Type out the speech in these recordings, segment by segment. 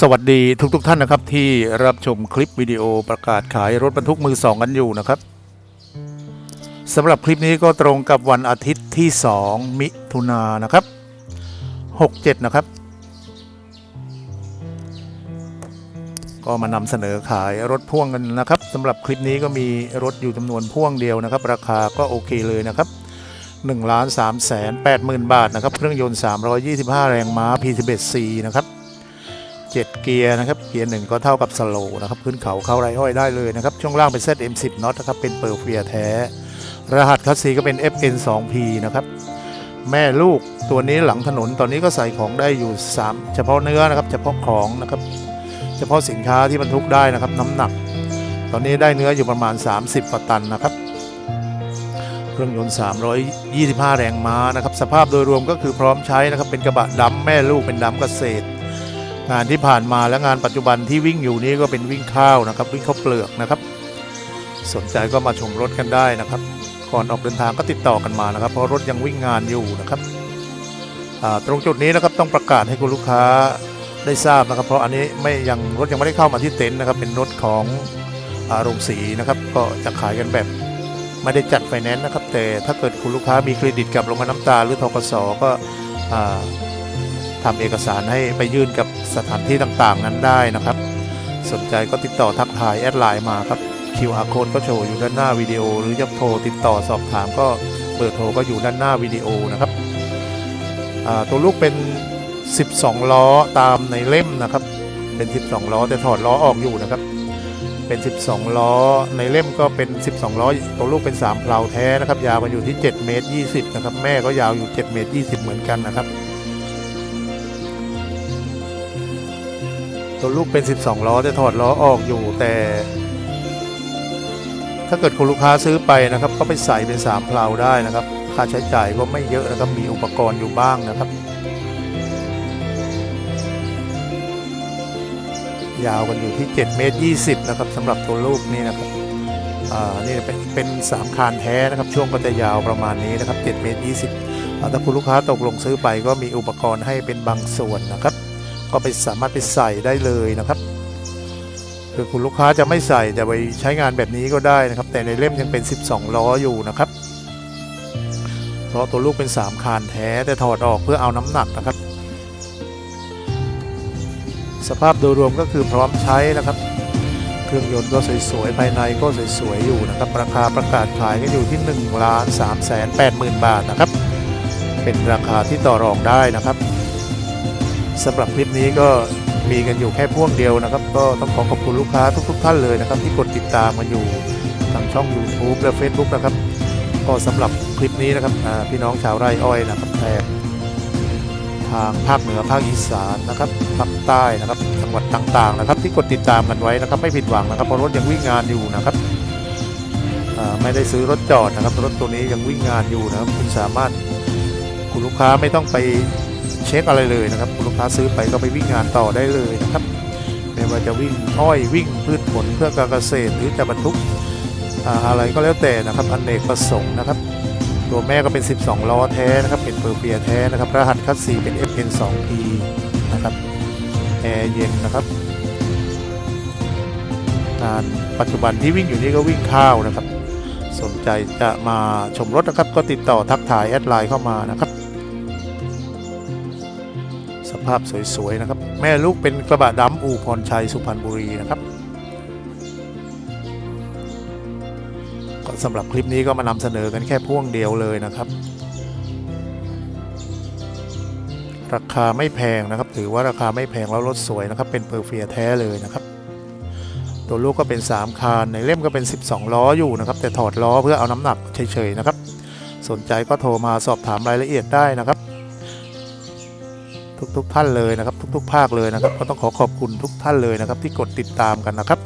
สวัสดีทุกๆทท่านนะครับ ที่รับชมคลิปวิดีโอประกาศขายรถบรรทุกมือสองกันอยู่นะครับสำหรับคลิปนี้ก็ตรงกับวันอาทิตย์ที่ 2 มิถุนายนนะครับ 67 นะครับ ก็มานำเสนอขายรถพ่วงกันนะครับสำหรับคลิปนี้ก็มีรถอยู่จำนวนพ่วงเดียวนะครับ ราคาก็โอเคเลยนะครับ1ล้าน3แสน8หมื่นบาทนะครับ เครื่องยนต์ 325 แรงม้า P11C นะครับ 7 เกียร์นะครับ เกียร์หนึ่งก็เท่ากับสโลนะครับ ขึ้นเขาเข้าไรห้อยได้เลยนะครับ ช่วงล่างเป็น ZM10 น็อตนะครับ เป็นเปอร์เฟียแท้ รหัสคัสซีก็เป็น FN2P นะครับ แม่ลูกตัวนี้หลังถนนตอนนี้ก็ใส่ของได้อยู่ 3 เฉพาะเนื้อนะครับ เฉพาะของนะครับ เฉพาะสินค้าที่บรรทุกได้นะครับ น้ำหนัก ตอนนี้ได้เนื้ออยู่ประมาณ 30กว่าตันนะครับเครื่องยนต์ 325 แรงม้านะครับ สภาพโดยรวมก็คือพร้อมใช้นะครับ เป็นกระบะดำแม่ลูกเป็นดำเกษตร งานที่ผ่านมาและงานปัจจุบันที่วิ่งอยู่นี้ก็เป็นวิ่งข้าวนะครับ วิ่งข้าวเปลือกนะครับ สนใจก็มาชมรถกันได้นะครับ ก่อนออกเดินทางก็ติดต่อกันมานะครับ เพราะรถยังวิ่งงานอยู่นะครับตรงจุดนี้นะครับต้องประกาศให้คุณลูกค้าได้ทราบนะครับ เพราะอันนี้ไม่ยังรถยังไม่ได้เข้ามาที่เต็นท์นะครับ เป็นรถของอาโรงสีนะครับ ก็จะขายกันแบบไม่ได้จัดไฟแนนซ์นะครับ แต่ถ้าเกิดคุณลูกค้ามีเครดิตกับโรงงานน้ำตา หรือทกสก็อ่าทำเอกสารให้ไปยื่นกับ สถานที่ต่างๆ นั้นได้นะครับ สนใจก็ติดต่อทักทายแอดไลน์มาครับ QR code ก็โชว์อยู่ด้านหน้าวิดีโอ หรือจะโทรติดต่อสอบถามก็เบอร์โทรก็อยู่ด้านหน้าวิดีโอนะครับตัวลูกเป็น 12 ล้อตามในเล่มนะครับ เป็น 12 ล้อแต่ถอดล้อออกอยู่นะครับ เป็น 12 ล้อในเล่มก็เป็น 12 ล้อตัวลูกเป็น3เพลาแท้นะครับ ยาวกันอยู่ที่ 7 เมตร 20 นะครับ แม่ก็ยาวอยู่ 7 เมตร 20 เหมือนกันนะครับ ตัวลูกเป็น 12 ล้อแต่ถอดล้อออกอยู่แต่ ถ้าเกิดคุณลูกค้าซื้อไปนะครับ ก็ไปใส่เป็น3เพลาได้นะครับ ค่าใช้จ่ายก็ไม่เยอะนะครับ มีอุปกรณ์อยู่บ้างนะครับ ยาวกันอยู่ที่7เมตร20 นะครับสำหรับตัวลูกนี่นะครับนี่เป็นเป็น3คานแท้นะครับ ช่วงก็จะยาวประมาณนี้นะครับ7เมตร20ถ้าคุณลูกค้าตกลงซื้อไปก็มีอุปกรณ์ให้เป็นบางส่วนนะครับ ก็ไปสามารถไปใส่ได้เลยนะครับคือคุณลูกค้าจะไม่ใส่จะไปใช้งานแบบนี้ก็ได้นะครับ แต่ในเล่มยังเป็น 12 ล้ออยู่นะครับ เพราะตัวลูกเป็น 3 คานแท้แต่ถอดออกเพื่อเอาน้ำหนักนะครับ สภาพโดยรวมก็คือพร้อมใช้นะครับ เครื่องยนต์ก็สวยๆภายในก็สวยๆอยู่นะครับ ราคาประกาศขายก็อยู่ที่1ล้าน3แสน8หมื่นบาทนะครับ เป็นราคาที่ต่อรองได้นะครับ สำหรับคลิปนี้ก็มีกันอยู่แค่พ่วงเดียวนะครับ ก็ต้องขอขอบคุณลูกค้าทุกๆท่านเลยนะครับ ที่กดติดตามมาอยู่ทางช่อง YouTube และ Facebook นะครับ ก็สำหรับคลิปนี้นะครับพี่น้องชาวไร่อ้อยนะครับแถบทางภาคเหนือภาคอีสานนะครับภาคใต้นะครับจังหวัดต่างๆนะครับ ที่กดติดตามกันไว้นะครับ ไม่ผิดหวังนะครับเพราะรถยังวิ่งงานอยู่นะครับไม่ได้ซื้อรถจอดนะครับรถตัวนี้ยังวิ่งงานอยู่นะครับ คุณสามารถคุณลูกค้าไม่ต้องไป เช็คอะไรเลยนะครับคุณลูกค้าซื้อไปก็ไปวิ่งงานต่อได้เลยนะครับไม่ว่าจะวิ่งอ้อยวิ่งพืชผลเพื่อการเกษตรหรือจะบรรทุกอะไรก็แล้วแต่นะครับอเนกประสงค์นะครับ ตัวแม่ก็เป็น 12 ล้อแท้นะครับ เป็นเปอร์เฟียแท้นะครับ รหัสคัสซีเป็น FN2P นะครับแอร์เย็นนะครับงานปัจจุบันที่วิ่งอยู่นี้ก็วิ่งข้าวนะครับ สนใจจะมาชมรถนะครับก็ติดต่อทักทายแอดไลน์เข้ามานะครับ ภาพสวยๆนะครับ แม่ลูกเป็นกระบะดำอู่พรชัยสุพรรณบุรีนะครับก็สำหรับคลิปนี้ก็มานำเสนอกันแค่พ่วงเดียวเลยนะครับ ราคาไม่แพงนะครับ ถือว่าราคาไม่แพงแล้วรถสวยนะครับ เป็นเพอร์เฟียแท้เลยนะครับ ตัวลูกก็เป็น 3 คานในเล่มก็เป็น 12 ล้ออยู่นะครับ แต่ถอดล้อเพื่อเอาน้ำหนักเฉยๆนะครับ สนใจก็โทรมาสอบถามรายละเอียดได้นะครับ ทุก ๆ ท่านเลยนะครับ ทุก ๆ ภาคเลยนะครับ ก็ต้องขอขอบคุณทุกท่านเลยนะครับ ที่กดติดตามกันนะครับ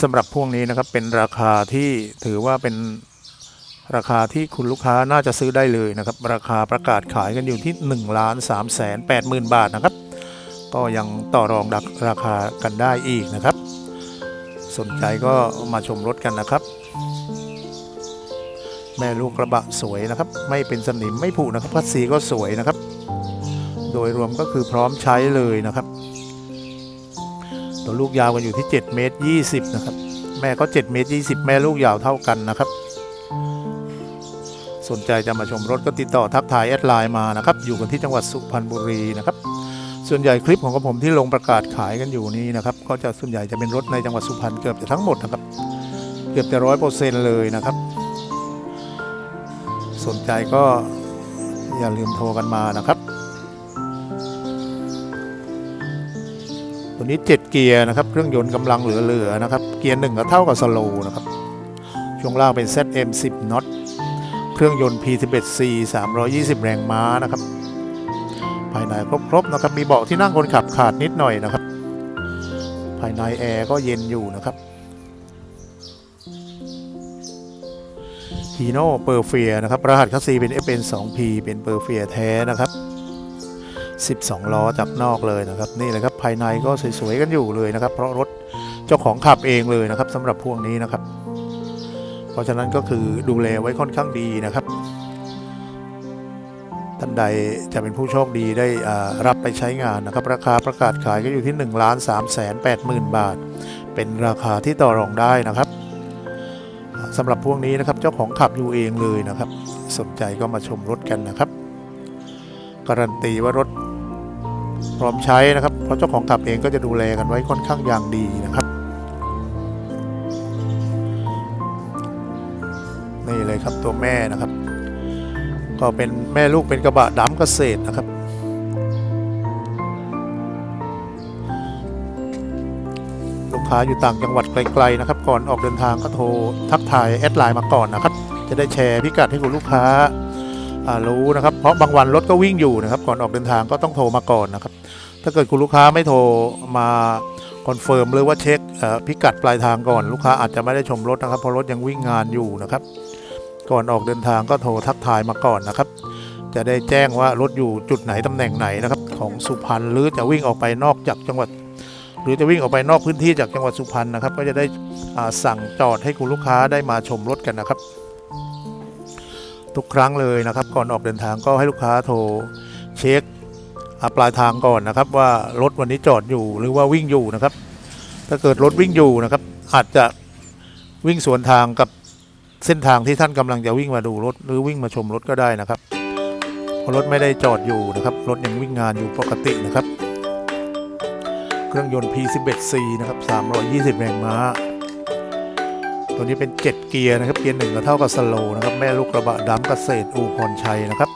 สำหรับพวกนี้นะครับเป็นราคาที่ถือว่าเป็นราคาที่คุณลูกค้าน่าจะซื้อได้เลยนะครับ ราคาประกาศขายกันอยู่ที่1ล้าน3แสน8หมื่นบาทนะครับ ก็ยังต่อรองราคากันได้อีกนะครับ สนใจก็มาชมรถกันนะครับ แม่ลูกกระบะสวยนะครับ ไม่เป็นสนิมไม่ผุนะครับพัดสีก็สวยนะครับ โดยรวมก็คือพร้อมใช้เลยนะครับ ตัวลูกยาวกันอยู่ที่7เมตร20นะครับแม่ก็7เมตร20 แม่ลูกยาวเท่ากันนะครับ สนใจจะมาชมรถก็ติดต่อทักทายแอดไลน์มานะครับ อยู่กันที่จังหวัดสุพรรณบุรีนะครับ ส่วนใหญ่คลิปของผมที่ลงประกาศขายกันอยู่นี้นะครับ ก็จะส่วนใหญ่จะเป็นรถในจังหวัดสุพรรณเกือบจะทั้งหมดนะครับ เกือบจะร้อยเปอร์เซ็นต์เลยนะครับ สนใจก็อย่าลืมโทรกันมานะครับ ตัวนี้ 7 เกียร์นะครับ เครื่องยนต์กำลังเหลือๆนะครับ เกียร์หนึ่งก็เท่ากับสโลว์นะครับ ช่วงล่างเป็น ZM 10 น็อต เครื่องยนต์ P11C 320 แรงม้านะครับ ภายในครบๆนะครับ มีเบาะที่นั่งคนขับขาดนิดหน่อยนะครับ ภายในแอร์ก็เย็นอยู่นะครับ ฮีโน่เปอร์เฟียนะครับ รหัสคัสซีเป็น FN 2P เป็นเปอร์เฟียแท้นะครับ 12 ล้อจากนอกเลยนะครับ นี่เลยครับภายในก็สวยๆกันอยู่เลยนะครับ เพราะรถเจ้าของขับเองเลยนะครับสำหรับพวกนี้นะครับ เพราะฉะนั้นก็คือดูแลไว้ค่อนข้างดีนะครับท่านใดจะเป็นผู้โชคดีได้อ่ารับไปใช้งานนะครับ ราคาประกาศขายก็อยู่ที่1ล้าน3แสน8หมื่นบาท เป็นราคาที่ต่อรองได้นะครับ สำหรับพวกนี้นะครับเจ้าของขับอยู่เองเลยนะครับ สนใจก็มาชมรถกันนะครับ การันตีว่ารถพร้อมใช้นะครับ เพราะเจ้าของขับเองก็จะดูแลกันไว้ค่อนข้างอย่างดีนะครับ นี่เลยครับตัวแม่นะครับ ก็เป็นแม่ลูกเป็นกระบะดำเกษตรนะครับ ค้าอยู่ต่างจังหวัดไกลๆนะครับ ก่อนออกเดินทางก็โทรทักทายแอดไลน์มาก่อนนะครับ จะได้แชร์พิกัดให้คุณลูกค้าารู้นะครับ เพราะบางวันรถก็วิ่งอยู่นะครับ ก่อนออกเดินทางก็ต้องโทรมาก่อนนะครับ ถ้าเกิดคุณลูกค้าไม่โทรมาคอนเฟิร์มหรือว่าเช็คพิกัดปลายทางก่อนลูกค้าอาจจะไม่ได้ชมรถนะครับเพราะรถยังวิ่งงานอยู่นะครับ ก่อนออกเดินทางก็โทรทักทายมาก่อนนะครับ จะได้แจ้งว่ารถอยู่จุดไหนตำแหน่งไหนนะครับ ของสุพรรณหรือจะวิ่งออกไปนอกจากจังหวัด หรือจะวิ่งออกไปนอกพื้นที่จากจังหวัดสุพรรณนะครับ ก็จะได้สั่งจอดให้คุณลูกค้าได้มาชมรถกันนะครับ ทุกครั้งเลยนะครับ ก่อนออกเดินทางก็ให้ลูกค้าโทรเช็คปลายทางก่อนนะครับ ว่ารถวันนี้จอดอยู่หรือว่าวิ่งอยู่นะครับ ถ้าเกิดรถวิ่งอยู่นะครับ อาจจะวิ่งสวนทางกับเส้นทางที่ท่านกำลังจะวิ่งมาดูรถ หรือวิ่งมาชมรถก็ได้นะครับเพราะรถไม่ได้จอดอยู่นะครับ รถยังวิ่งงานอยู่ปกตินะครับ เครื่องยนต์ P11C นะครับ 320 แรงม้า ตัวนี้เป็น 7 เกียร์นะครับ เกียร์หนึ่งก็เท่ากับสโลว์นะครับ แม่ลูกกระบะดำเกษตรอูพรชัยนะครับ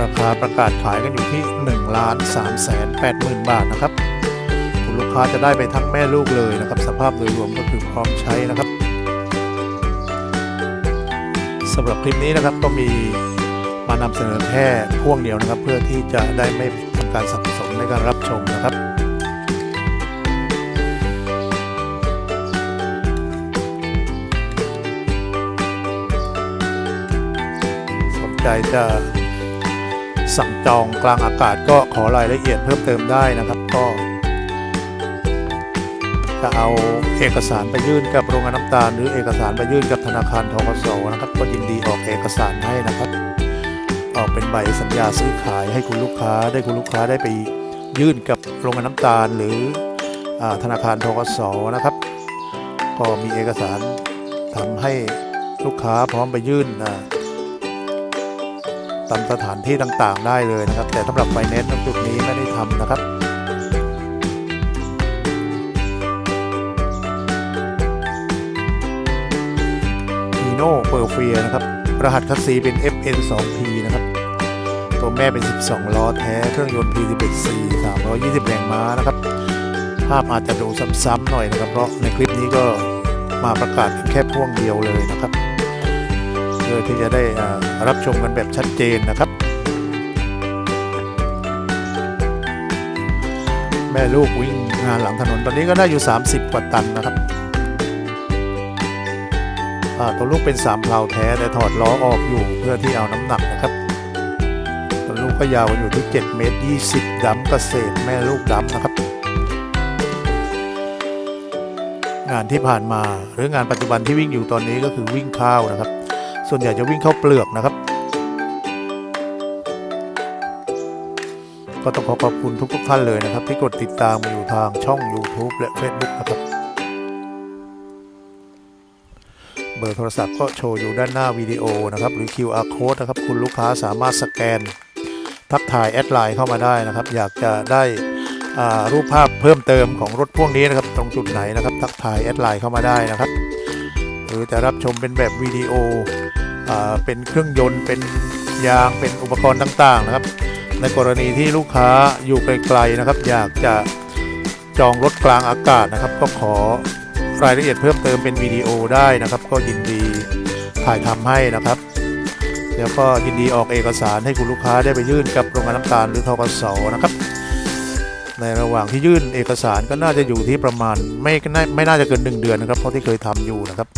ราคาประกาศขายกันอยู่ที่1ล้าน3แสน8หมื่นบาทนะครับ คุณลูกค้าจะได้ไปทั้งแม่ลูกเลยนะครับ สภาพโดยรวมก็คือพร้อมใช้นะครับสำหรับคลิปนี้นะครับก็มี มานำเสนอแค่พ่วงเดียวนะครับ เพื่อที่จะได้ไม่ทำการสับสนในการรับชมนะครับสนใจจะสั่งจองกลางอากาศก็ขอรายละเอียดเพิ่มเติมได้นะครับก็จะเอาเอกสารไปยื่นกับโรงงานน้ำตาล หรือเอกสารไปยื่นกับธนาคารทกสนะครับ ก็ยินดีออกเอกสารให้นะครับ ออกเป็นใบสัญญาซื้อขายให้คุณลูกค้าได้คุณลูกค้าได้ไปยื่นกับโรงงานน้ำตาลหรืออธนาคารทกสนะครับ ก็มีเอกสารทำให้ลูกค้าพร้อมไปยื่นตามสถานที่ต่างๆ ได้เลยนะครับ แต่สำหรับไฟแนนซ์จุดนี้ไม่ได้ทำนะครับฮีโน่เปอร์เฟียนะครับ รหัสคัสซีเป็น FN 2P นะครับ ตัวแม่เป็น 12 ล้อแท้ เครื่องยนต์ P11C 320 แรงม้านะครับ ภาพอาจจะดูซ้ำๆหน่อยนะครับ เพราะในคลิปนี้ก็มาประกาศแค่พ่วงเดียวเลยนะครับเพื่อที่จะได้รับชมกันแบบชัดเจนนะครับ แม่ลูกวิ่งงานหลังถนนตอนนี้ก็ได้อยู่ 30 กว่าตันนะครับตัวลูกเป็น3เพลาแท้แต่ถอดล้อออกอยู่เพื่อที่เอาน้ำหนักนะครับ พยาวอยู่ที่ 7 เมตร 20ดำเกษตรแม่ลูกดำนะครับ งานที่ผ่านมาหรืองานปัจจุบันที่วิ่งอยู่ตอนนี้ก็คือวิ่งข้าวนะครับ ส่วนใหญ่จะวิ่งเข้าเปลือกนะครับ ก็ต้องขอขอบคุณทุกๆท่านเลยนะครับ ที่กดติดตามอยู่ทางช่อง YouTube และ Facebook นะครับเบอร์โทรศัพท์ก็โชว์อยู่ด้านหน้าวิดีโอนะครับ หรือ QR code นะครับ คุณลูกค้าสามารถสแกน ทักทายแอดไลน์เข้ามาได้นะครับ อยากจะได้รูปภาพเพิ่มเติมของรถพ่วงนี้นะครับ ตรงจุดไหนนะครับ ทักทายแอดไลน์เข้ามาได้นะครับ หรือจะรับชมเป็นแบบวิดีโออเป็นเครื่องยนต์ เป็นยางเป็นอุปกรณ์ต่างๆนะครับ ในกรณีที่ลูกค้าอยู่ไกลๆนะครับ อยากจะจองรถกลางอากาศนะครับ ก็ขอรายละเอียดเพิ่มเติมเป็นวิดีโอได้นะครับ ก็ยินดีถ่ายทำให้นะครับ แล้วก็ยินดีออกเอกสารให้คุณลูกค้าได้ไปยื่นกับโรงงานน้ำตาลหรือทกสนะครับ ในระหว่างที่ยื่นเอกสารก็น่าจะอยู่ที่ประมาณไม่น่าไม่น่าจะเกิน 1 เดือนนะครับเพราะที่เคยทำอยู่นะครับ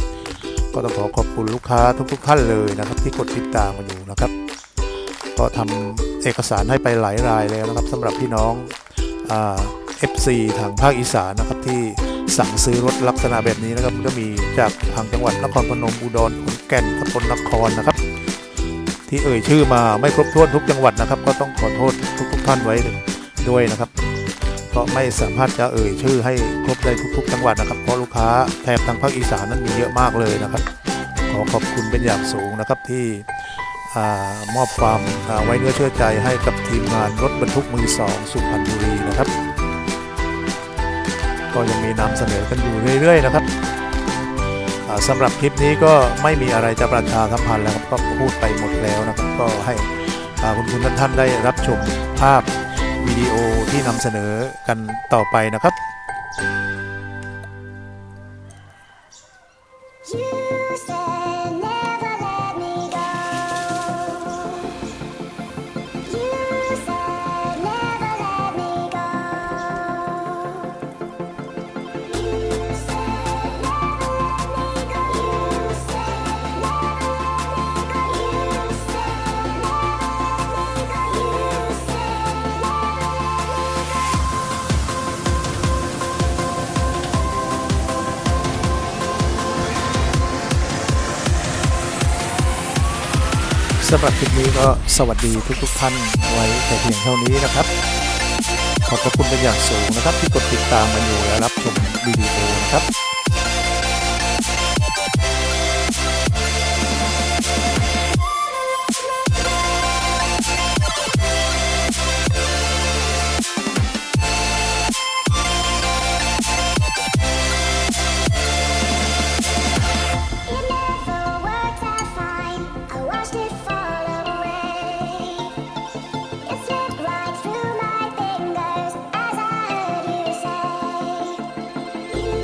ก็ต้องขอขอบคุณลูกค้าทุกๆท่านเลยนะครับ ที่กดติดตามมาอยู่นะครับ ก็ทำเอกสารให้ไปหลายรายแล้วนะครับสำหรับพี่น้องเอ่า FC ทางภาคอีสานนะครับที่สั่งซื้อรถลักษณะแบบนี้นะครับก็มีจากทางจังหวัดนครพนมอุดรขอนแก่นสกลนครนะครับ ที่เอ่ยชื่อมาไม่ครบถ้วนทุกจังหวัดนะครับ ก็ต้องขอโทษทุกๆท่านไว้ด้วยนะครับเพราะไม่สามารถจะเอ่ยชื่อให้ครบได้ทุก ๆ จังหวัดนะครับเพราะลูกค้าแถบทางภาคอีสานนั้นมีเยอะมากเลยนะครับ ขอขอบคุณเป็นอย่างสูงนะครับที่อมอบความไว้เนื้อเชื่อใจให้กับทีมงานรถบรรทุกมือสองสุพรรณบุรีนะครับ ก็ยังมีนำเสนอกันอยู่เรื่อย ๆ นะครับ สำหรับคลิปนี้ก็ไม่มีอะไรจะประชาสัมพันธ์แล้วครับก็พูดไปหมดแล้วนะครับก็ให้คุณคุณท่านๆได้รับชมภาพวิดีโอที่นำเสนอกันต่อไปนะครับ Yeah. ำหรับคลิปนี้ก็สวัสดีทุกๆท่านไว้แต่เพียงเท่านี้นะครับ ขอบพระคุณเป็นอย่างสูงนะครับ ที่กดติดตามมาอยู่และรับชมวิดีโอนะครับ